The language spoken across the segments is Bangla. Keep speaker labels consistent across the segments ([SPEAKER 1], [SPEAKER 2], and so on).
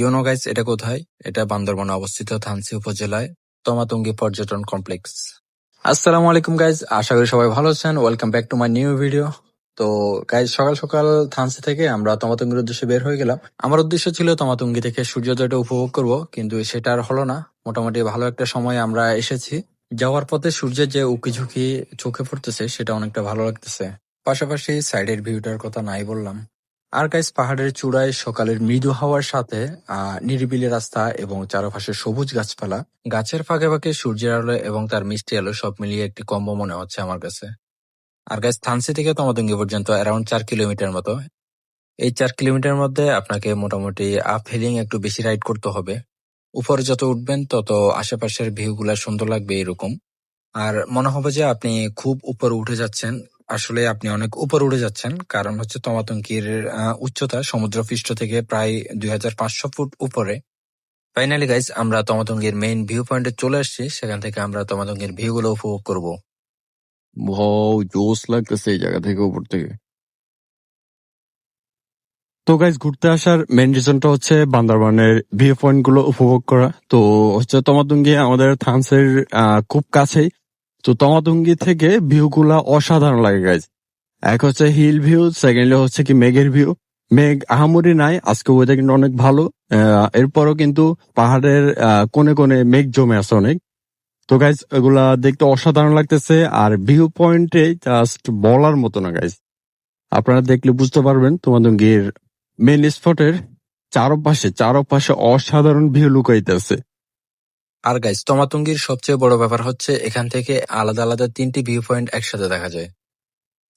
[SPEAKER 1] ইউনো গাইস, এটা কোথায়? এটা বান্দরবানে অবস্থিত থানচি উপজেলায় তমাতঙ্গি পর্যটন কমপ্লেক্স। আসসালামু আলাইকুম গাইজ আশা করি সবাই ভালো আছেন। Welcome back to my new video তো গাইজ সকাল সকাল থানসি থেকে আমরা তমাতঙ্গির উদ্দেশ্যে বের হয়ে গেলাম। আমার উদ্দেশ্য ছিল তমাতঙ্গি থেকে সূর্যোদয়টা উপভোগ করব, কিন্তু সেটা আর হলো না। মোটামুটি ভালো একটা সময় আমরা এসেছি। যাওয়ার পথে সূর্যের যে উকি ঝুঁকি চোখে পড়তেছে, সেটা অনেকটা ভালো লাগতেছে। পাশাপাশি সাইডের ভিউটার কথা নাই বললাম। আর গাইস পাহাড়ের চূড়ায় সকালের মৃদু হাওয়ার সাথে নিরিবিলি রাস্তা এবং চারপাশে সবুজ গাছপালা, গাছের ফাঁকে ফাঁকে সূর্যের আলো এবং তার মিষ্টি আলো সব মিলিয়ে একটি কম্বো মনে হচ্ছে আমার কাছে। আর গাইস থানসি থেকে তমাতঙ্গি পর্যন্ত অ্যারাউন্ড চার কিলোমিটার মতো। এই চার কিলোমিটার মধ্যে আপনাকে মোটামুটি আপ হিলিং একটু বেশি রাইড করতে হবে। উপরে যত উঠবেন, তত আশেপাশের ভিউ গুলা সুন্দর লাগবে এরকম। আর মনে হবে যে আপনি খুব উপরে উঠে যাচ্ছেন আসলে আপনি অনেক উপরে উড়ে যাচ্ছেন। কারণ হচ্ছে তমাতঙ্কির আহ, উচ্চতা সমুদ্রপৃষ্ঠ থেকে প্রায় দুই হাজার পাঁচশো ফুট উপরে। ফাইনালি গাইজ আমরা তমাতঙ্গির মেইন ভিউ পয়েন্টে চলে আসছি। সেখান থেকে আমরা তমাতঙ্গির ভিউ গুলো উপভোগ করব।
[SPEAKER 2] ভাও জোস লাগতেছে এই জায়গা থেকে উপর থেকে। তো গাইজ ঘুরতে আসার মেন রিজনটা হচ্ছে বান্দরবানের ভিউ পয়েন্টগুলো উপভোগ করা। তো হচ্ছে তমাতুঙ্গি আমাদের থানসের আহ, খুব কাছেই তো তমাতুঙ্গি থেকে ভিউ গুলা অসাধারণ লাগে গাইজ এক হচ্ছে হিল ভিউ সেকেন্ডলি হচ্ছে কি মেঘের ভিউ মেঘ আহামরি নাই, আজকে ওয়েদার কিন্তু অনেক ভালো। এরপরও কিন্তু পাহাড়ের কোণে কোণে মেঘ জমে আছে অনেক। তো গাইজ এগুলা দেখতে অসাধারণ লাগতেছে, আর ভিউ পয়েন্টে জাস্ট বলার মতো না গাইজ আপনারা দেখলে বুঝতে পারবেন তোমাদের মেন স্পটের চারপাশে চারপাশে অসাধারণ ভিউ লুকাইতেছে
[SPEAKER 1] আর গাইজ তমাতঙ্গির সবচেয়ে বড় ব্যাপার হচ্ছে এখান থেকে আলাদা আলাদা তিনটি ভিউ পয়েন্ট একসাথে দেখা যায়।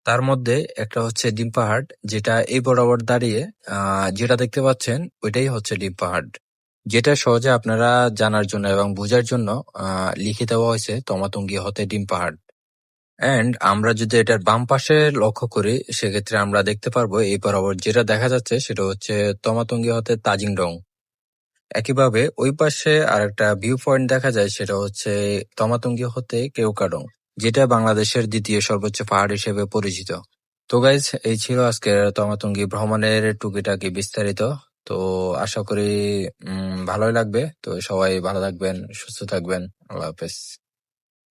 [SPEAKER 1] তার মধ্যে একটা হচ্ছে ডিম পাহাড়, যেটা এই বরাবর দাঁড়িয়ে যেটা দেখতে পাচ্ছেন, ওইটাই হচ্ছে ডিম পাহাড়। যেটা সহজে আপনারা জানার জন্য এবং বোঝার জন্য লিখে দেওয়া হয়েছে তমাতঙ্গি হতে ডিম পাহাড়। এন্ড আমরা যদি এটার বাম পাশে লক্ষ্য করি, সেক্ষেত্রে আমরা দেখতে পারব এই বরাবর যেটা দেখা যাচ্ছে, সেটা হচ্ছে তমাতঙ্গি হতে তাজিংডং। একইভাবে ওই পাশে আর একটা ভিউ পয়েন্ট দেখা যায়, সেটা হচ্ছে তমাতুঙ্গি হতে কেউকাডং যেটা বাংলাদেশের দ্বিতীয় সর্বোচ্চ পাহাড় হিসেবে পরিচিত। তো গাইজ এই ছিল আজকের তমাতুঙ্গি ভ্রমণের টুকিটাকি বিস্তারিত। তো আশা করি, উম, ভালোই লাগবে। তো সবাই ভালো থাকবেন, সুস্থ থাকবেন। আল্লাহ হাফেজ।